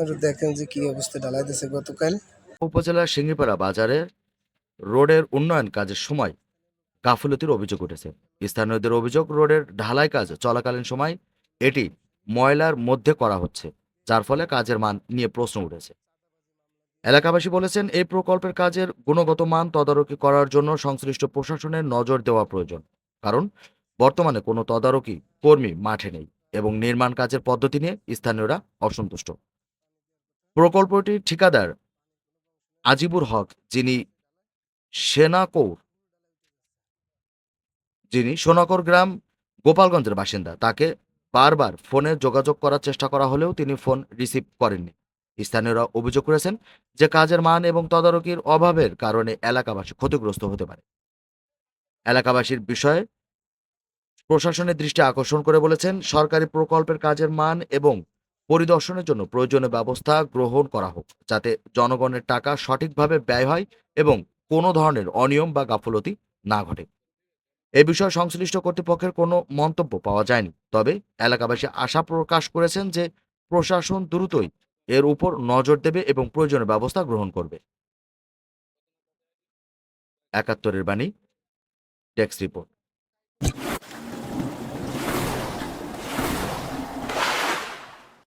আপনারা দেখেন যে কি অবস্থা ঢালাই দিয়েছে গতকাল। উপজেলার সিঙ্গিপাড়া বাজারের রোডের উন্নয়ন কাজের সময় গাফিলতির অভিযোগ উঠেছে। স্থানীয়দের অভিযোগ, রোডের ঢালাই কাজ চলাকালীন সময় এটি ময়লার মধ্যে করা হচ্ছে, যার ফলে কাজের মান নিয়ে প্রশ্ন উঠেছে। এলাকাবাসী বলেছেন, এই প্রকল্পের কাজের গুণগত মান তদারকি করার জন্য সংশ্লিষ্ট প্রশাসনের নজর দেওয়া প্রয়োজন, কারণ বর্তমানে কোনো তদারকি কর্মী মাঠে নেই এবং নির্মাণ কাজের পদ্ধতি নিয়ে স্থানীয়রা অসন্তুষ্ট। প্রকল্পটির ঠিকাদার আজিবুর হক, যিনি সেনাকৌর, যিনি সোনাকর গ্রাম গোপালগঞ্জের বাসিন্দা। তাকে বারবার ফোনে যোগাযোগ করার চেষ্টা করা হলেও তিনি ফোন রিসিভ করেননি। স্থানীয়রা অভিযোগ করেছেন যে কাজের মান এবং তদারকির অভাবের কারণে এলাকাবাসী ক্ষতিগ্রস্ত হতে পারে। এলাকাবাসীর বিষয়ে প্রশাসনের দৃষ্টি আকর্ষণ করে বলেছেন, সরকারি প্রকল্পের কাজের মান এবং পরিদর্শনের জন্য প্রয়োজনীয় ব্যবস্থা গ্রহণ করা হোক, যাতে জনগণের টাকা সঠিকভাবে ব্যয় হয় এবং কোনো ধরনের অনিয়ম বা গাফলতি না ঘটে। এ বিষয়ে সংশ্লিষ্ট কর্তৃপক্ষের কোনো মন্তব্য পাওয়া যায়নি, তবে এলাকাবাসী আশা প্রকাশ করেছেন যে প্রশাসন দ্রুতই এর উপর নজর দেবে এবং প্রয়োজনীয় ব্যবস্থা গ্রহণ করবে। একাত্তরের বাণী টেক্স রিপোর্ট।